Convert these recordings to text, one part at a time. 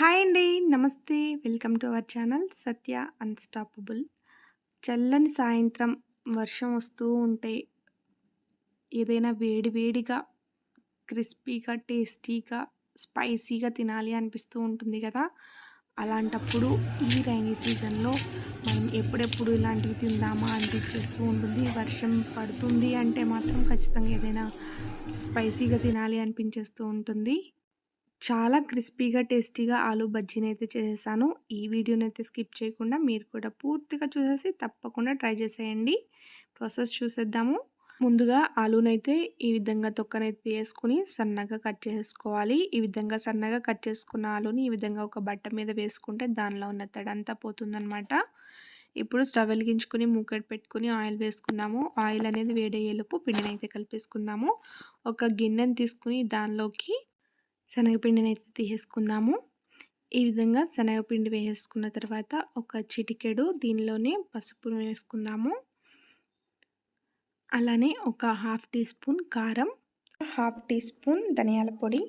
Hi అండి. నమస్తే. Welcome to our channel Satya unstoppable. చల్లని సాయంత్రం వర్షం వస్తూ ఉంటే ఏదైనా వేడి వేడిగా క్రిస్పీగా టేస్టీగా స్పైసీగా తినాలి అనిపిస్తూ ఉంటుంది కదా? అలాంటప్పుడు ఈ రైనీ సీజన్లో మనం ఎప్పుడెప్పుడు ఇలాంటివి తిందామా అనిపించేస్తూ ఉంటుంది. వర్షం పడుతుంది అంటే మాత్రం ఖచ్చితంగా ఏదైనా స్పైసీగా తినాలి అనిపించేస్తూ ఉంటుంది. చాలా క్రిస్పీగా టేస్టీగా ఆలూ బజ్జీని అయితే చేసేసాను. ఈ వీడియోని అయితే స్కిప్ చేయకుండా మీరు కూడా పూర్తిగా చూసేసి తప్పకుండా ట్రై చేసేయండి. ప్రాసెస్ చూసేద్దాము. ముందుగా ఆలూనైతే ఈ విధంగా తొక్కనైతే వేసుకుని సన్నగా కట్ చేసుకోవాలి. ఈ విధంగా సన్నగా కట్ చేసుకున్న ఆలూని ఈ విధంగా ఒక బట్ట మీద వేసుకుంటే దానిలో ఉన్న తడంతా పోతుందనమాట ఇప్పుడు స్టవ్ వెలిగించుకుని మూకెట్ పెట్టుకుని ఆయిల్ వేసుకుందాము. ఆయిల్ అనేది వేడయ్యేలోపు పిండిని అయితే కలిపేసుకుందాము. ఒక గిన్నెని తీసుకుని దానిలోకి శనగపిండిని అయితే తీసేసుకుందాము. ఈ విధంగా శనగపిండి వేసుకున్న తర్వాత ఒక చిటికెడు దీనిలోనే పసుపు వేసుకుందాము. అలానే ఒక హాఫ్ టీ స్పూన్ కారం హాఫ్ టీ స్పూన్ ధనియాల పొడి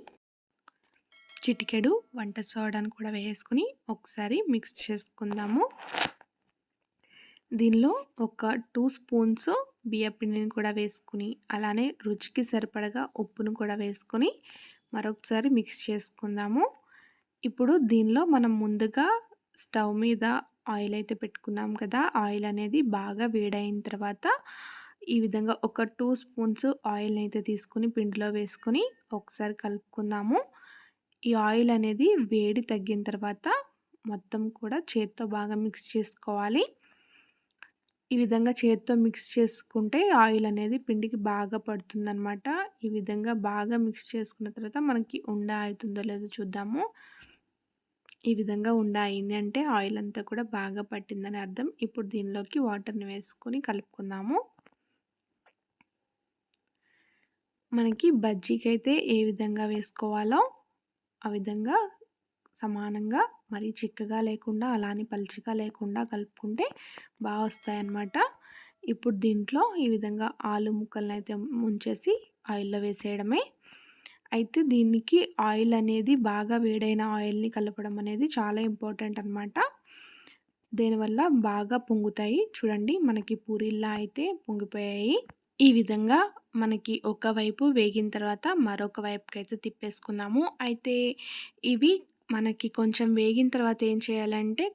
చిటికెడు వంట సోడాను కూడా వేసుకుని ఒకసారి మిక్స్ చేసుకుందాము. దీనిలో ఒక టూ స్పూన్స్ బియ్యపిండిని కూడా వేసుకుని అలానే రుచికి సరిపడగా ఉప్పును కూడా వేసుకొని మరొకసారి మిక్స్ చేసుకుందాము. ఇప్పుడు దీనిలో మనం ముందుగా స్టవ్ మీద ఆయిల్ అయితే పెట్టుకున్నాం కదా ఆయిల్ అనేది బాగా వేడైన తర్వాత ఈ విధంగా ఒక టూ స్పూన్స్ ఆయిల్ని అయితే తీసుకుని పిండిలో వేసుకొని ఒకసారి కలుపుకుందాము. ఈ ఆయిల్ అనేది వేడి తగ్గిన తర్వాత మొత్తం కూడా చేత్తో బాగా మిక్స్ చేసుకోవాలి. ఈ విధంగా చేతితో మిక్స్ చేసుకుంటే ఆయిల్ అనేది పిండికి బాగా పడుతుందనమాట ఈ విధంగా బాగా మిక్స్ చేసుకున్న తర్వాత మనకి ఉండ అవుతుందో లేదో చూద్దాము. ఈ విధంగా ఉండ అయింది అంటే ఆయిల్ అంతా కూడా బాగా పట్టిందని అర్థం. ఇప్పుడు దీనిలోకి వాటర్ని వేసుకొని కలుపుకుందాము. మనకి బజ్జీకి అయితే ఏ విధంగా వేసుకోవాలో ఆ విధంగా సమానంగా మరీ చిక్కగా లేకుండా అలానే పలుచగా లేకుండా కలుపుకుంటే బాగా వస్తాయన్నమాట. ఇప్పుడు దీంట్లో ఈ విధంగా ఆలు ముక్కలను అయితే ముంచేసి ఆయిల్లో వేసేయడమే. అయితే దీనికి ఆయిల్ అనేది బాగా వేడైన ఆయిల్ని కలపడం అనేది చాలా ఇంపార్టెంట్ అనమాట దీనివల్ల బాగా పొంగుతాయి? చూడండి మనకి పూరిల్లా అయితే పొంగిపోయాయి. ఈ విధంగా మనకి ఒకవైపు వేగిన తర్వాత మరొక వైపుకి అయితే తిప్పేసుకుందాము. అయితే ఇవి మనకి కొంచెం వేగిన తర్వాత ఏం చేయాలంటే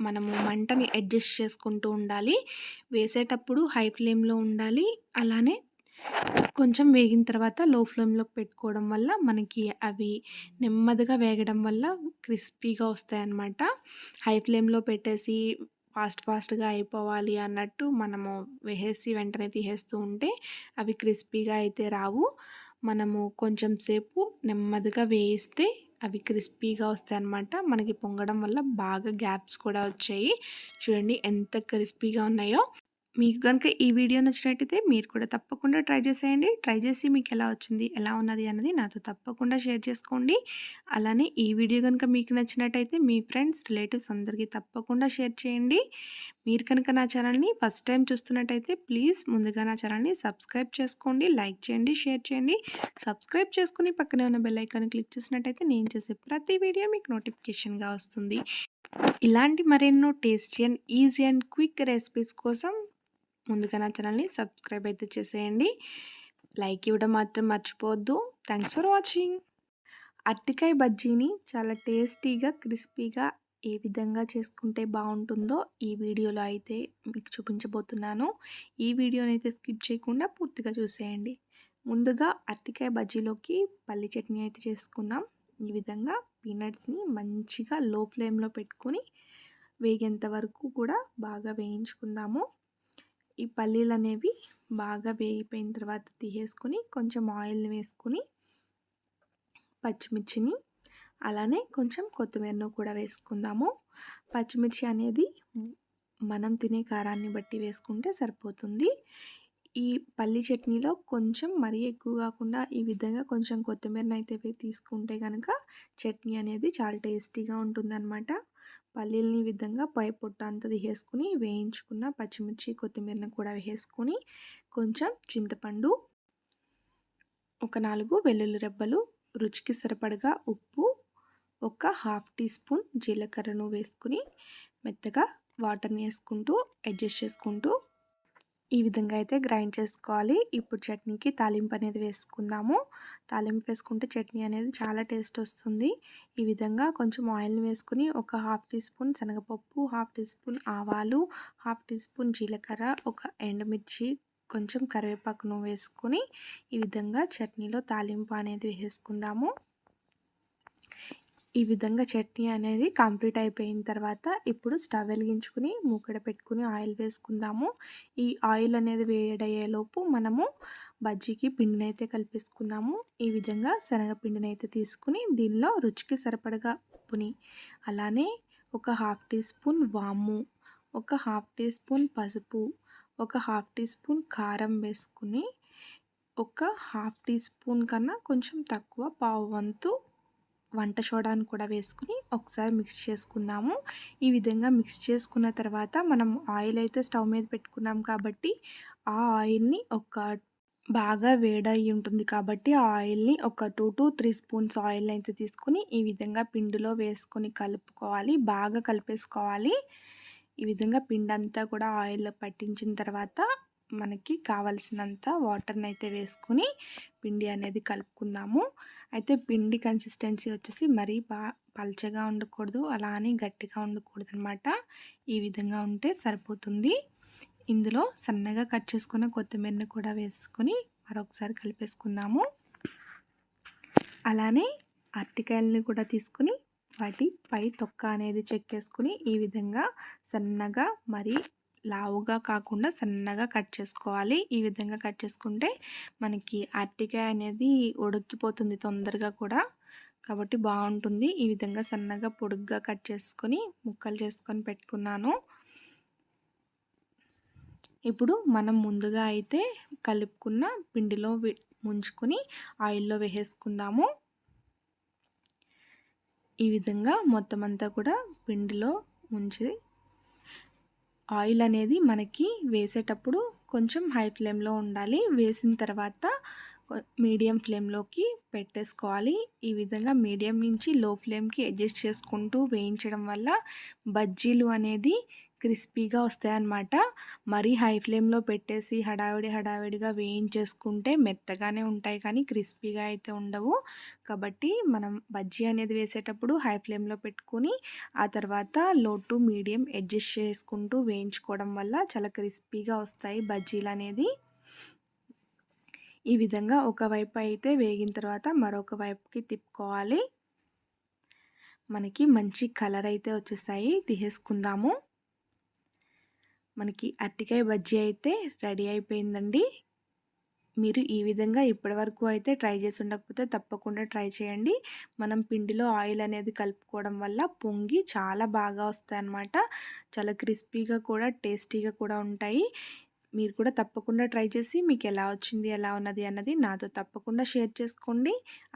మనము మంటని అడ్జస్ట్ చేసుకుంటూ ఉండాలి. వేసేటప్పుడు హై ఫ్లేమ్లో ఉండాలి. అలానే కొంచెం వేగిన తర్వాత లో ఫ్లేమ్లోకి పెట్టుకోవడం వల్ల మనకి అవి నెమ్మదిగా వేగడం వల్ల క్రిస్పీగా వస్తాయి అన్నమాట హై ఫ్లేమ్లో పెట్టేసి ఫాస్ట్ ఫాస్ట్గా అయిపోవాలి అన్నట్టు మనము వేసేసి వెంటనే తీసేస్తూ ఉంటే అవి క్రిస్పీగా అయితే రావు. మనము కొంచెం సేపు నెమ్మదిగా వేయిస్తే అవి క్రిస్పీగా వస్తాయి అన్నమాట మనకి పొంగడం వల్ల బాగా గ్యాప్స్ కూడా వచ్చాయి. చూడండి ఎంత క్రిస్పీగా ఉన్నాయో. మీకు కనుక ఈ వీడియో నచ్చినట్టయితే మీరు కూడా తప్పకుండా ట్రై చేసేయండి. ట్రై చేసి మీకు ఎలా వచ్చింది ఎలా ఉన్నది అన్నది నాతో తప్పకుండా షేర్ చేసుకోండి. అలానే ఈ వీడియో కనుక మీకు నచ్చినట్టయితే మీ ఫ్రెండ్స్ రిలేటివ్స్ అందరికీ తప్పకుండా షేర్ చేయండి. మీరు కనుక నా ఛానల్ని ఫస్ట్ టైం చూస్తున్నట్టయితే ప్లీజ్ ముందుగా నా ఛానల్ని సబ్స్క్రైబ్ చేసుకోండి లైక్ చేయండి షేర్ చేయండి. సబ్స్క్రైబ్ చేసుకుని పక్కనే ఉన్న బెల్ ఐకాన్ క్లిక్ చేసినట్టయితే నేను చేసే ప్రతి వీడియో మీకు నోటిఫికేషన్గా వస్తుంది. ఇలాంటి మరెన్నో tasty and easy and quick recipes కోసం ముందుగా నా ఛానల్ని సబ్స్క్రైబ్ అయితే చేసేయండి. లైక్ ఇవ్వడం మాత్రం మర్చిపోవద్దు. Thanks for watching. అరటికాయ బజ్జీని చాలా టేస్టీగా క్రిస్పీగా ఏ విధంగా చేసుకుంటే బాగుంటుందో ఈ వీడియోలో అయితే మీకు చూపించబోతున్నాను. ఈ వీడియోని అయితే స్కిప్ చేయకుండా పూర్తిగా చూసేయండి. ముందుగా అరటికాయ బజ్జీలోకి పల్లి చట్నీ అయితే చేసుకుందాం. ఈ విధంగా పీనట్స్ని మంచిగా లో ఫ్లేమ్లో పెట్టుకొని వేగేంత వరకు కూడా బాగా వేయించుకుందాము. ఈ పల్లీలు అనేవి బాగా వేగిపోయిన తర్వాత తీసేసుకొని కొంచెం ఆయిల్ని వేసుకొని పచ్చిమిర్చిని అలానే కొంచెం కొత్తిమీరను కూడా వేసుకుందాము. పచ్చిమిర్చి అనేది మనం తినే కారాన్ని బట్టి వేసుకుంటే సరిపోతుంది. ఈ పల్లి చట్నీలో కొంచెం మరీ ఎక్కువ కాకుండా ఈ విధంగా కొంచెం కొత్తిమీరని అయితే తీసుకుంటే కనుక చట్నీ అనేది చాలా టేస్టీగా ఉంటుందన్నమాట. పల్లీలని విధంగా పై పొట్ట అంతా తీసేసుకుని వేయించుకున్న పచ్చిమిర్చి కొత్తిమీరని కూడా వేసుకొని కొంచెం చింతపండు ఒక నాలుగు వెల్లుల్లి రెబ్బలు రుచికి సరిపడగా ఉప్పు ఒక హాఫ్ టీ స్పూన్ జీలకర్రను వేసుకుని మెత్తగా వాటర్ని వేసుకుంటూ అడ్జస్ట్ చేసుకుంటూ ఈ విధంగా అయితే గ్రైండ్ చేసుకోవాలి. ఇప్పుడు చట్నీకి తాలింపు అనేది వేసుకుందాము. తాలింపు వేసుకుంటే చట్నీ అనేది చాలా టేస్ట్ వస్తుంది. ఈ విధంగా కొంచెం ఆయిల్ని వేసుకుని ఒక హాఫ్ టీ స్పూన్ శనగపప్పు హాఫ్ టీ స్పూన్ ఆవాలు హాఫ్ టీ స్పూన్ జీలకర్ర ఒక ఎండుమిర్చి కొంచెం కరివేపాకును వేసుకొని ఈ విధంగా చట్నీలో తాలింపు అనేది వేసుకుందాము. ఈ విధంగా చట్నీ అనేది కంప్లీట్ అయిపోయిన తర్వాత ఇప్పుడు స్టవ్ వెలిగించుకుని మూకడ పెట్టుకుని ఆయిల్ వేసుకుందాము. ఈ ఆయిల్ అనేది వేడయ్యేలోపు మనము బజ్జీకి పిండిని అయితే కలిపేసుకుందాము. ఈ విధంగా శనగపిండిని అయితే తీసుకుని దీనిలో రుచికి సరిపడగా ఉప్పుని అలానే ఒక హాఫ్ టీ స్పూన్ వాము ఒక హాఫ్ టీ స్పూన్ పసుపు ఒక హాఫ్ టీ స్పూన్ కారం వేసుకుని ఒక హాఫ్ టీ స్పూన్ కన్నా కొంచెం తక్కువ పావు వంతు వంట సోడాను కూడా వేసుకుని ఒకసారి మిక్స్ చేసుకుందాము. ఈ విధంగా మిక్స్ చేసుకున్న తర్వాత మనం ఆయిల్ అయితే స్టవ్ మీద పెట్టుకున్నాం కాబట్టి ఆ ఆయిల్ని ఒక బాగా వేడయి ఉంటుంది కాబట్టి ఆ ఆయిల్ని ఒక two to three spoons oil అయితే తీసుకుని ఈ విధంగా పిండిలో వేసుకొని కలుపుకోవాలి. బాగా కలిపేసుకోవాలి. ఈ విధంగా పిండి అంతా కూడా ఆయిల్లో పట్టించిన తర్వాత మనకి కావలసినంత వాటర్ని అయితే వేసుకుని పిండి అనేది కలుపుకుందాము. అయితే పిండి కన్సిస్టెన్సీ వచ్చేసి మరీ బాగా పల్చగా ఉండకూడదు అలా అని గట్టిగా ఉండకూడదు అనమాట ఈ విధంగా ఉంటే సరిపోతుంది. ఇందులో సన్నగా కట్ చేసుకున్న కొత్తిమీరని కూడా వేసుకొని మరొకసారి కలిపేసుకుందాము. అలానే అరటికాయలని కూడా తీసుకుని వాటి పై తొక్క అనేది చెక్కేసుకుని ఈ విధంగా సన్నగా మరీ లావుగా కాకుండా సన్నగా కట్ చేసుకోవాలి. ఈ విధంగా కట్ చేసుకుంటే మనకి అరటికాయ అనేది ఉడికిపోతుంది తొందరగా కూడా. కాబట్టి బాగుంటుంది. ఈ విధంగా సన్నగా పొడుగ్గా కట్ చేసుకొని ముక్కలు చేసుకొని పెట్టుకున్నాను. ఇప్పుడు మనం ముందుగా అయితే కలుపుకున్న పిండిలో ముంచుకొని ఆయిల్లో వేసేసుకుందాము. ఈ విధంగా మొత్తం అంతా కూడా పిండిలో ముంచి ఆయిల్ అనేది మనకి వేసేటప్పుడు కొంచెం హై ఫ్లేమ్లో ఉండాలి. వేసిన తర్వాత మీడియం ఫ్లేమ్లోకి పెట్టేసుకోవాలి. ఈ విధంగా మీడియం నుంచి లో ఫ్లేమ్కి అడ్జస్ట్ చేసుకుంటూ వేయించడం వల్ల బజ్జీలు అనేది క్రిస్పీగా వస్తాయన్నమాట. మరీ హై ఫ్లేమ్లో పెట్టేసి హడావిడి హడావిడిగా వేయించేసుకుంటే మెత్తగానే ఉంటాయి కానీ క్రిస్పీగా అయితే ఉండవు. కాబట్టి మనం బజ్జీ అనేది వేసేటప్పుడు హై ఫ్లేమ్లో పెట్టుకుని ఆ తర్వాత లో టు మీడియం అడ్జస్ట్ చేసుకుంటూ వేయించుకోవడం వల్ల చాలా క్రిస్పీగా వస్తాయి బజ్జీలు అనేది. ఈ విధంగా ఒకవైపు అయితే వేగిన తర్వాత మరొక వైపుకి తిప్పుకోవాలి. మనకి మంచి కలర్ అయితే వచ్చేసాయి. తీసేసుకుందాము. మనకి అరటికాయ బజ్జీ అయితే రెడీ అయిపోయిందండి. మీరు ఈ విధంగా ఇప్పటివరకు అయితే ట్రై చేసి ఉండకపోతే తప్పకుండా ట్రై చేయండి. మనం పిండిలో ఆయిల్ అనేది కలుపుకోవడం వల్ల పొంగి చాలా బాగా వస్తాయి అన్నమాట చాలా క్రిస్పీగా కూడా టేస్టీగా కూడా ఉంటాయి. మీరు కూడా తప్పకుండా ట్రై చేసి మీకు ఎలా వచ్చింది ఎలా ఉన్నది అన్నది నాతో తప్పకుండా షేర్ చేసుకోండి.